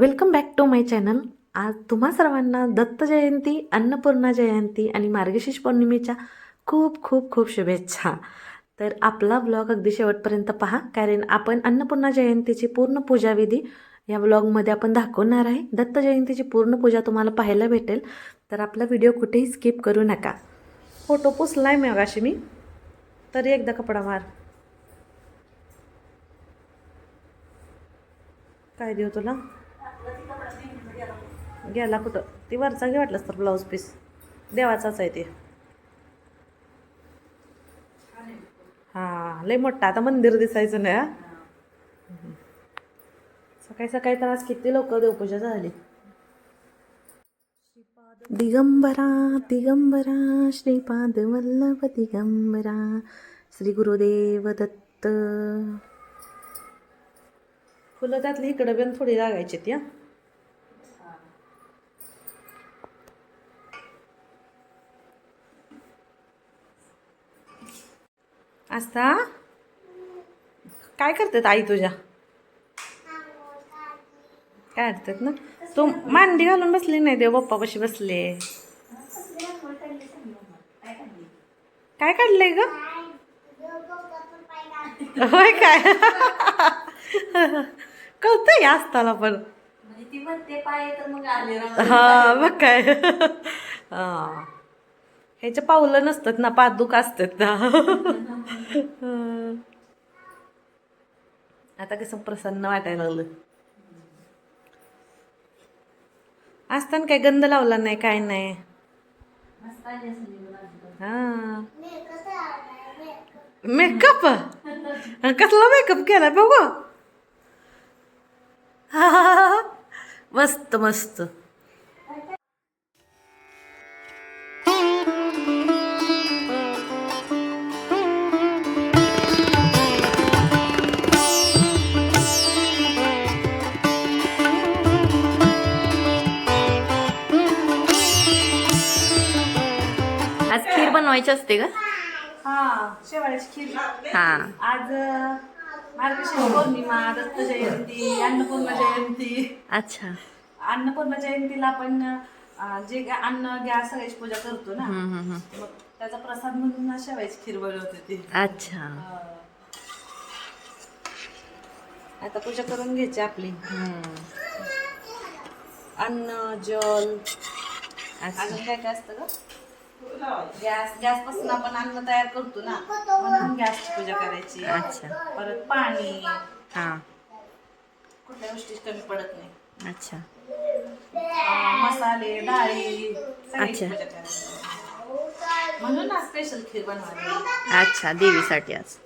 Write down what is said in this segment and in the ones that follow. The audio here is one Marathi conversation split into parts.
Welcome back to my channel आज तुम्हा सर्वांना दत्त जयंती अन्नपूर्णा जयंती आणि मार्गशीर्ष पौर्णिमेच्या खूप खूप खूप शुभेच्छा. तर आपला ब्लॉग अगदी शेवटपर्यंत पहा कारण आपण अन्नपूर्णा जयंतीची पूर्ण पूजाविधी या ब्लॉगमध्ये आपण दाखवणार आहे. दत्त जयंतीची पूर्ण पूजा तुम्हाला पाहायला भेटेल. तर आपला व्हिडिओ कुठेही स्किप करू नका. फोटो पुसलाय मी अगाशी मी. तरी एकदा कपडा मार. काय देऊ तुला? गेला कुठं? ती वरचा घे वाटलंस तर ब्लाऊज पीस देवाचाच आहे ते. हां लय मोठा. आता मंदिर दिसायचं नाही हा? सकाळी सकाळी तर आज किती लोक देवपूजा झाली. दिगंबरा दिगंबरा श्रीपाद वल्लभ दिगंबरा श्री गुरुदेव दत्त. फुलं त्यातली इकडं पण थोडी लागायची ती आस्था काय करतात आई तुझ्या? काय करतात ना? तू मांडी घालून बसली नाही देव बाप्पा कशी बसले. काय काढलंय ग? होय काय? कळतंय आस्ताला पण. म्हणजे ती म्हणते पाय तर मग आले राव. हा मग काय? हा. ह्याच्या पावलं नसतात ना पादुक असतात ना. आता कसं प्रसन्न वाटायला लागलं. असताना काय गंध लावला नाही काय नाही. हा. मेकअप? कसला मेकअप केला बघू. मस्त मस्त. आज खीर बनवायची असते का हा शेवाळ्याची खीर. हा. आज मार्गशीर्ष पौर्णिमा दत्त जयंती अन्नपूर्णा जयंती. अच्छा. अन्नपूर्णा जयंतीला आपण अ, जे गा- अन्न गॅस सगळ्याची पूजा करतो ना हम्म, हम्म, हम्म. मग त्याचा प्रसाद म्हणून शेवायची खीर बनवते ती. अच्छा. आता पूजा करून घ्यायची आपली. हम्म. अन्न जल. अच्छा अजून काय काय असतं ग? गॅस गॅसपासून आपण अन्न तयार करतो ना. म्हणून गॅसची पूजा करायची. अच्छा. परत पाणी. हा. कुठल्या गोष्टी कमी पडत नाही. अच्छा. अं, मसाले डाळी सगळ्याची अच्छा. पूजा करायची. म्हणून आज स्पेशल खीर बनवायची अच्छा देवीसाठी आज.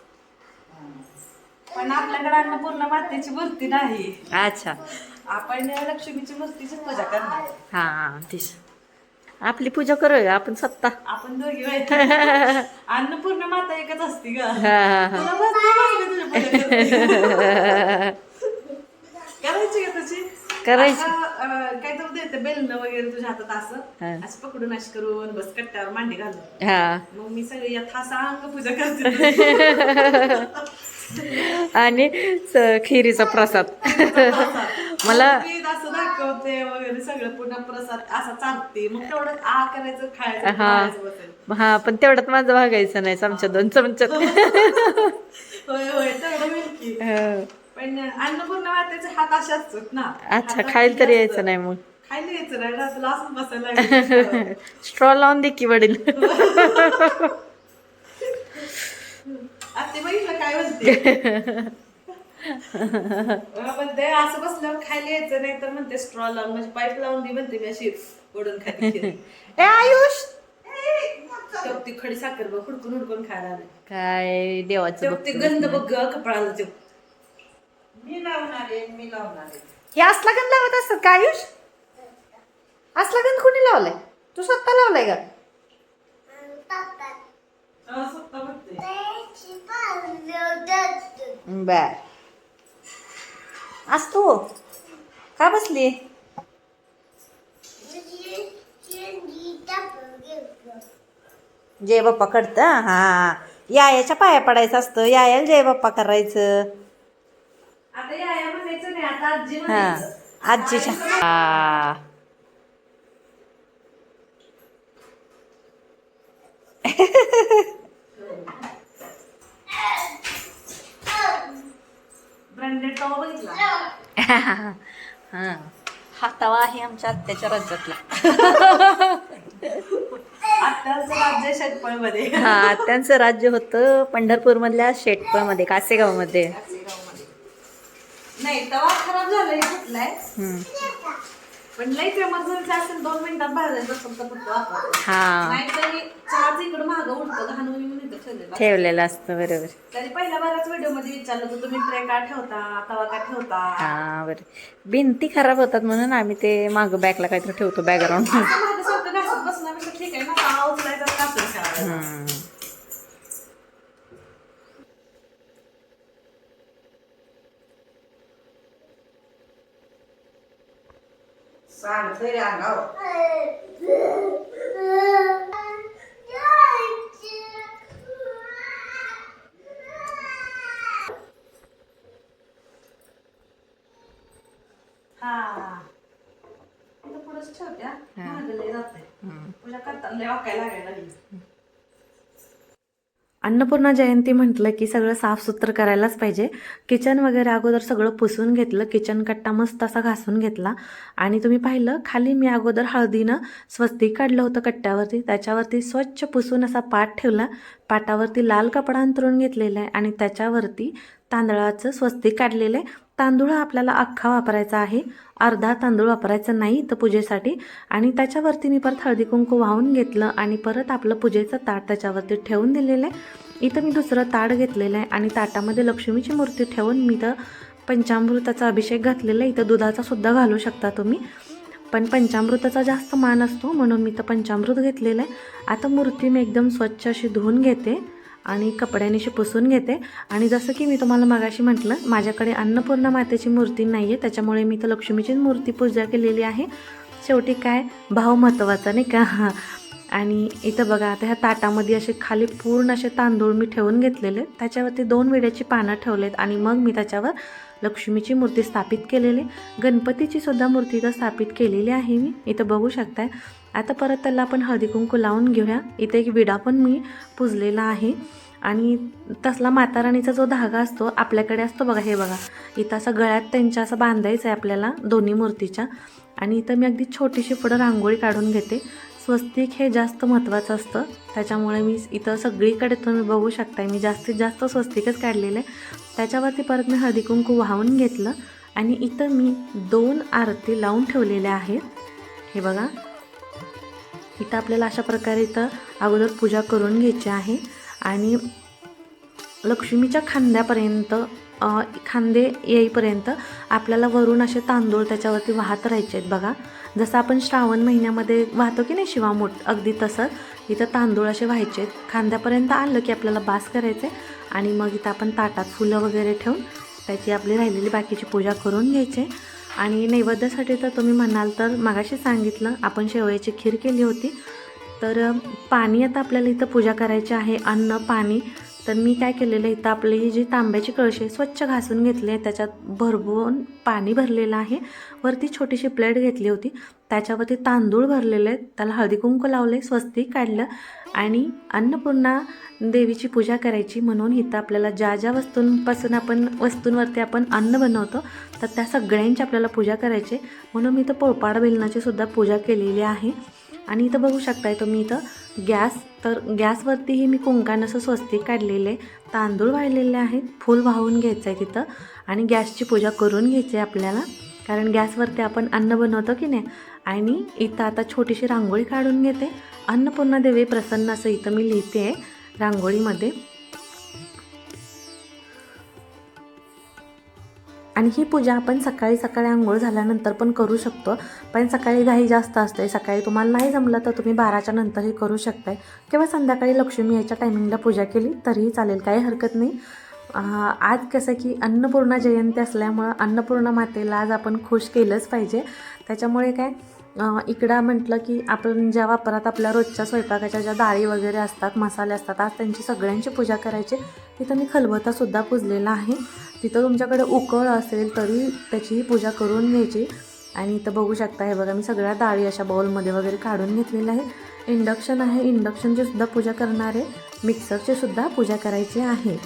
पण आपल्याकडे अन्नपूर्ण मातेची मूर्ती नाही. अच्छा. आपण लक्ष्मीची मूर्तीची पूजा करणार. हा तीच. आपली पूजा करूया आपण सत्ता. आपण दोघी अन्नपूर्ण माता एकच असते ग? करायची का तशी करायची. काय तर देते बेलणं वगैरे तुझ्या हातात. असं. असं पकडून अशी करून बस कट्ट्यावर मांडी घालून. हा. मग मी सगळी यथासांग पूजा करते. आणि खिरीचा प्रसाद. मला दाखवते वगैरे सगळं पुन्हा प्रसाद असा चालते. मग तेवढं आ करायचं खायचं हा. खायचं बसेल. हा पण तेवढ्यात माझं भागायचं नाही चमच्या दोन चमच्यात होय होय तेवढं होईल की. हा. पण अन्नपूर्णा मातेचे हात असतात ना. अच्छा हातात खायला तरी हे यायचं. नाही मग. खायला यायचं नाही ना तुला असं बसायला लागेल. स्ट्रॉ लावून दे की वडील. आत्ते बघितलं काय म्हणते. म्हणते असं बसल्यावर खायला यायचं नाही तर म्हणते स्ट्रॉ लावून म्हणजे पाईप लावून दे म्हणते मी अशी ओढून खाते. ए आयुष! ती खडी साखर बघ हुडकून हुडकून खायला आले. काय देवाचं ते बघतो गंध बघ. ग कपडाला ते मी लावणार आहे मी लावणार आहे. हे असला गंध लावत असतात का आयुष? असला गंध कोणी लावलाय? तू स्वतः लावलाय का? हा, बर असतो का बसली? जय बाप्पा कडतं हा. यायाच्या पाया पडायचं असतं. यायाला जय बाप्पा करायचं. आता या या म्हणायचं नाही. आता आजी हा. आजीच्या. आ. हा. हा तवा आहे आमच्या आत्याच्या राज्यातला. आत्याचं राज्य शेतपळमध्ये. हा आत्यांचं राज्य होतं पंढरपूरमधल्या शेटपळमध्ये कासेगावमध्ये. नाही तवा खराब झालाय हम्म. पण लईच असेल दोन मिनिटात बाहेर जायचं असेल तर फक्त वापरतो. हा. नाहीतरी चहाच इकडं मागं उठतं घाणून म्हणून इथं ठेवलेलं ठेवलेलं असतं बरोबर. तरी पहिल्या बऱ्याच व्हिडिओमध्ये विचारलं होतं तुम्ही ट्रे का ठेवता? तवा का ठेवता? हा बरं. भिंती खराब होतात म्हणून आम्ही ते मागं बॅकला काहीतरी ठेवतो बॅकग्राऊंड असं मागं सारखं घासत बसण्यापेक्षा ठीक आहे ना तवा उचलायचा आणि घासून ठेवायचा. हा इथं पुढंच ठेवत्या मागं लय जातंय. पूजा करताना लय वाकायला लागायला लागली अन्नपूर्णा जयंती म्हटलं की सगळं साफसुथरं करायलाच पाहिजे. किचन वगैरे अगोदर सगळं पुसून घेतलं किचन कट्टा मस्त असा घासून घेतला. आणि तुम्ही पाहिलं खाली मी अगोदर हळदीनं स्वस्तिक काढलं होतं कट्ट्यावरती. त्याच्यावरती स्वच्छ पुसून असा पाट ठेवला. पाटावरती लाल कपडा अंतरून घेतलेला आहे आणि त्याच्यावरती तांदळाचं स्वस्तिक काढलेलं आहे. तांदूळ हा आपल्याला अख्खा वापरायचा आहे. अर्धा तांदूळ वापरायचा नाही तर पूजेसाठी. आणि त्याच्यावरती मी परत हळदी कुंकू वाहून घेतलं आणि परत आपलं पूजेचं ताट त्याच्यावरती ठेवून दिलेलं आहे. इथं मी दुसरं ताट घेतलेलं आहे आणि ताटामध्ये लक्ष्मीची मूर्ती ठेवून मी तर पंचामृताचा अभिषेक घातलेला आहे. इथं दुधाचा सुद्धा घालू शकता तुम्ही. पण पंचामृताचा जास्त मान असतो म्हणून मी तर पंचामृत घेतलेलं आहे. आता मूर्ती मी एकदम स्वच्छ अशी धुवून घेते. आणि कपड्याने शिपसून पुसून घेते. आणि जसं की मी तुम्हाला मगाशी म्हटलं माझ्याकडे अन्नपूर्णा मातेची मूर्ती नाही आहे त्याच्यामुळे मी तर लक्ष्मीचीच मूर्ती पूजा केलेली आहे. शेवटी काय? भाव महत्त्वाचा नाही का? हां आणि इथं बघा आता ह्या ताटामध्ये असे खाली पूर्ण असे तांदूळ मी ठेवून घेतलेले. त्याच्यावरती दोन विड्याची पानं ठेवलेत आणि मग मी त्याच्यावर लक्ष्मीची मूर्ती स्थापित केलेली. गणपतीची सुद्धा मूर्ती इथं स्थापित केलेली आहे मी. इथं बघू शकताय. आता परत त्याला आपण हळदी कुंकू लावून घेऊया. इथे एक विडा पण मी पुजलेला आहे. आणि तसला माताराणीचा जो धागा असतो आपल्याकडे असतो बघा हे बघा. इथं असं गळ्यात त्यांच्या असं बांधायचं आहे आपल्याला दोन्ही मूर्तीच्या. आणि इथं मी अगदी छोटीशी पुढं रांगोळी काढून घेते. स्वस्तिक हे जास्त महत्त्वाचं असतं. त्याच्यामुळे मी इथं सगळीकडे तुम्ही बघू शकताय. मी जास्तीत जास्त स्वस्तिकच काढलेलं आहे. त्याच्यावरती परत मी हळदी कुंकू वाहून घेतलं. आणि इथं मी दोन आरती लावून ठेवलेल्या आहेत. हे बघा. इथं आपल्याला अशा प्रकारे इथं अगोदर पूजा करून घ्यायची आहे. आणि लक्ष्मीच्या खांद्यापर्यंत खांदे येईपर्यंत आपल्याला वरून असे तांदूळ त्याच्यावरती वाहत राहायचे आहेत बघा. जसं आपण श्रावण महिन्यामध्ये वाहतो की नाही शिवामूठ अगदी तसंच इथं तांदूळ असे व्हायचे आहेत. खांद्यापर्यंत आलं की आपल्याला बास करायचे आणि मग इथं आपण ताटात फुलं वगैरे ठेवून त्याची आपली राहिलेली बाकीची पूजा करून घ्यायची. आणि नैवेद्यासाठी तर तुम्ही म्हणाल तर मागाशी सांगितलं आपण शेवयाची खीर केली होती. तर पाणी आता आपल्याला इथं पूजा करायची आहे अन्न पाणी. तर मी काय केलेलं आहे इथं आपली ही जी तांब्याची कळशी आहे स्वच्छ घासून घेतली आहे. त्याच्यात भरभरून पाणी भरलेलं आहे. वरती छोटीशी प्लेट घेतली होती. त्याच्यावरती तांदूळ भरलेले आहेत. त्याला हळदी कुंकू लावले स्वस्तिक काढलं. आणि अन्नपूर्णा देवीची पूजा करायची म्हणून इथं आपल्याला ज्या ज्या वस्तूंपासून आपण वस्तूंवरती आपण अन्न बनवतो तर त्या सगळ्यांची आपल्याला पूजा करायची म्हणून मी इथं पोळपाड बेलनाची सुद्धा पूजा केलेली आहे. आणि इथं बघू शकताय तुम्ही इथं गॅस तर गॅसवरतीही मी कुंकान असं स्वस्तिक काढलेले आहे. तांदूळ वाळलेले आहेत फूल वाहून घ्यायचं आहे तिथं आणि गॅसची पूजा करून घ्यायची आहे आपल्याला कारण गॅसवरती आपण अन्न बनवतो की नाही आणि इथं आता छोटीशी रांगोळी काढून घेते अन्नपूर्णा देवी प्रसन्न असं इथं मी लिहिते आहे रांगोळीमध्ये आणि ही पूजा आपण सकाळी सकाळी आंघोळ झाल्यानंतर पण करू शकतो. पण सकाळी घाई जास्त असते. सकाळी तुम्हाला नाही जमलं तर तुम्ही बाराच्या नंतरही करू शकताय. किंवा संध्याकाळी लक्ष्मी याच्या टायमिंगला पूजा केली तरीही चालेल. काही हरकत नाही. आज कसं की अन्नपूर्णा जयंती असल्यामुळं अन्नपूर्णा मातेला आज आपण खुश केलंच पाहिजे. त्याच्यामुळे काय इकडं म्हटलं की आपण ज्या वापरात आपल्या रोजच्या स्वयंपाकाच्या ज्या डाळी वगैरे असतात मसाले असतात आज त्यांची सगळ्यांची पूजा करायची तिथं मी खलबतासुद्धा पुजलेला आहे. तिथं तुमच्याकडे उकळ असेल तरी त्याचीही पूजा करून घ्यायची. आणि इथं बघू शकता हे बघा मी सगळ्या डाळी अशा बाऊलमध्ये वगैरे काढून घेतलेलं आहे इंडक्शन आहे. इंडक्शनची सुद्धा पूजा करणार आहे मिक्सरची सुद्धा पूजा करायची आहे.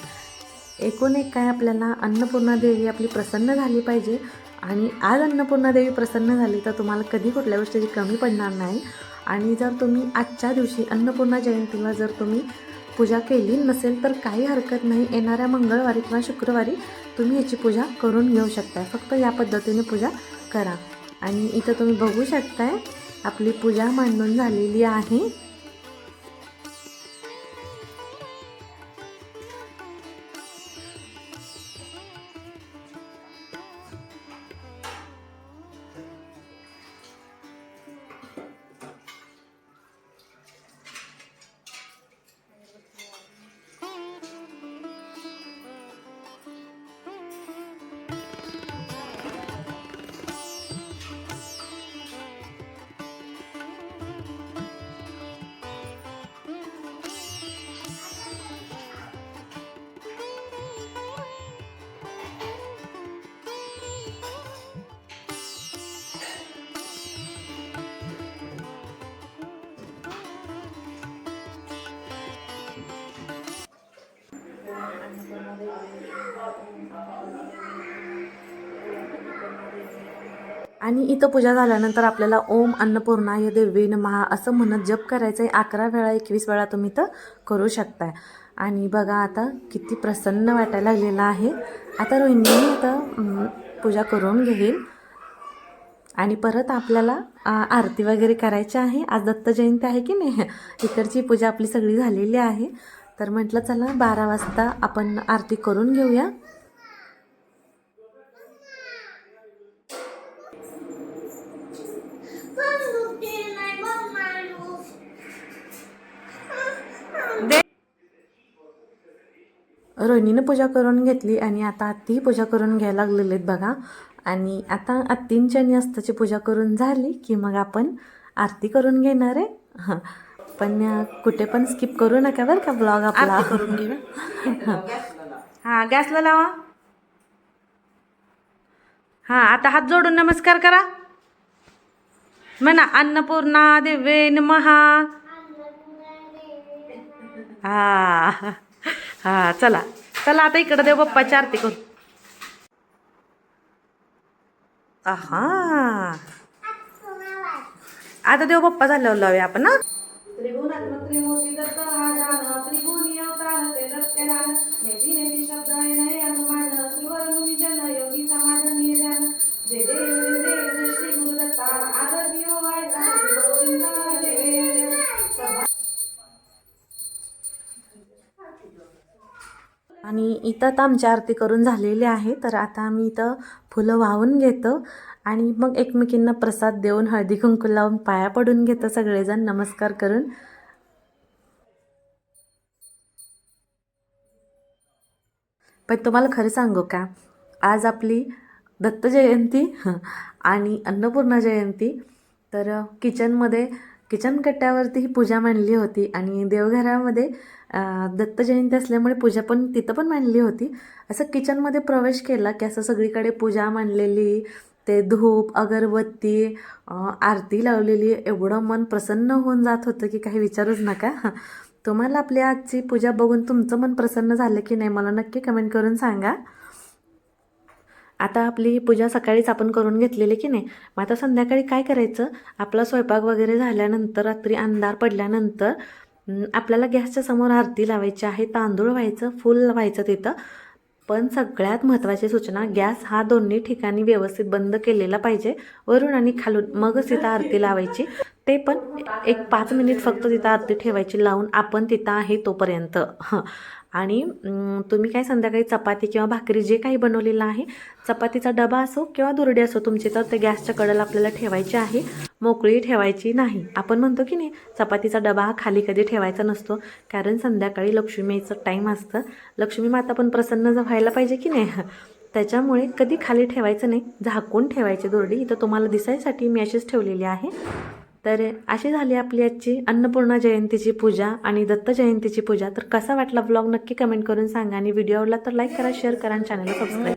एकूण एक काय आपल्याला अन्नपूर्णा देवी आपली प्रसन्न झाली पाहिजे. आणि आज अन्नपूर्णा देवी प्रसन्न झाली तर तुम्हाला कधी कुठल्या गोष्टीची कमी पडणार नाही. आणि जर तुम्ही आजच्या दिवशी अन्नपूर्णा जयंतीला जर तुम्ही पूजा केली नसेल तर काही हरकत नाही. येणाऱ्या मंगळवारी किंवा शुक्रवारी तुम्ही याची पूजा करून घेऊ शकताय. फक्त या पद्धतीने पूजा करा. आणि इथं तुम्ही बघू शकताय आपली पूजा मांडून झालेली आहे. आणि इथं पूजा झाल्यानंतर आपल्याला ओम अन्नपूर्णाय देवी महा असं म्हणत जप करायचं आहे अकरा वेळा एकवीस वेळा तुम्ही तर करू शकताय. आणि बघा आता किती प्रसन्न वाटायला लागलेला आहे. आता रोहिणी आता पूजा करून घेईल. आणि परत आपल्याला आरती वगैरे करायची आहे. आज दत्त जयंती आहे की नाही? इकडची पूजा आपली सगळी झालेली आहे. तर म्हटलं चला बारा वाजता आपण आरती करून घेऊया. रोहिणीनं पूजा करून घेतली आणि आता आत्तीही पूजा करून घ्यायला लागलेले आहेत बघा. आणि आता आत्तींच्या आणि अस्ताची पूजा करून झाली की मग आपण आरती करून घेणार आहे. हं. पण कुठे पण स्किप करू नका बरं का ब्लॉग आपला. करून घेऊ हा गॅसला लावा. हा आता हात जोडून नमस्कार करा. म्हणा अन्नपूर्णा देवे नमहा. हा. हा चला. चला आता इकडं देव बाप्पाची आरती करू. आहा. आता देव बाप्पा झाल्यावर लावूया आपण ना त्रिभुवन त्रिमूर्ती आणि इथं आता आमची आरती करून झालेली आहे तर आता आम्ही इथं फुलं वाहून घेतो आणि मग एकमेकींना प्रसाद देऊन हळदी कुंकू लावून पाया पडून घेतो सगळेजण. नमस्कार करून. पण तुम्हाला खरं सांगू का? आज आपली दत्त जयंती आणि अन्नपूर्णा जयंती. तर किचनमध्ये किचन कट्ट्यावरती ही पूजा मांडली होती आणि देवघरामध्ये दत्त जयंती असल्यामुळे पूजा पण तिथं पण मांडली होती. असं किचनमध्ये प्रवेश केला की असं सगळीकडे पूजा मांडलेली ते धूप अगरबत्ती आरती लावलेली. एवढं मन प्रसन्न होऊन जात होतं की काही विचारूच नका. तुम्हाला आपली आजची पूजा बघून तुमचं मन प्रसन्न झालं की नाही मला नक्की कमेंट करून सांगा. आता आपली पूजा सकाळीच आपण करून घेतलेली की नाही? मग आता संध्याकाळी काय करायचं? आपला स्वयंपाक वगैरे झाल्यानंतर रात्री अंधार पडल्यानंतर आपल्याला गॅसच्या समोर आरती लावायची आहे तांदूळ व्हायचं फूल व्हायचं तिथं. पण सगळ्यात महत्त्वाची सूचना गॅस हा दोन्ही ठिकाणी व्यवस्थित बंद केलेला पाहिजे वरून आणि खालून. मगच तिथं आरती लावायची. ते पण एक पाच मिनिट फक्त तिथं आरती ठेवायची लावून आपण तिथं आहे तोपर्यंत. हं. आणि तुम्ही काय संध्याकाळी चपाती किंवा भाकरी जे काही बनवलेलं आहे चपातीचा डबा असो किंवा दुरडी असो तुमची तर ते गॅसच्या कडेला आपल्याला ठेवायची आहे मोकळी ठेवायची नाही. आपण म्हणतो की नाही चपातीचा डबा हा खाली कधी ठेवायचा नसतो कारण संध्याकाळी लक्ष्मीचं टाईम असतं. लक्ष्मी माता पण प्रसन्न व्हायला पाहिजे की नाही? त्याच्यामुळे कधी खाली ठेवायचं नाही झाकून ठेवायची दुरडी. इथं तुम्हाला दिसायसाठी मी अशीच ठेवलेली आहे. तर अशी झाली आपली आजची अन्नपूर्णा जयंतीची पूजा आणि दत्त जयंतीची पूजा. तर कसा वाटला ब्लॉग नक्की कमेंट करून सांगा आणि व्हिडिओ आवडला तर लाईक करा शेअर करा आणि चॅनलला सबस्क्राईब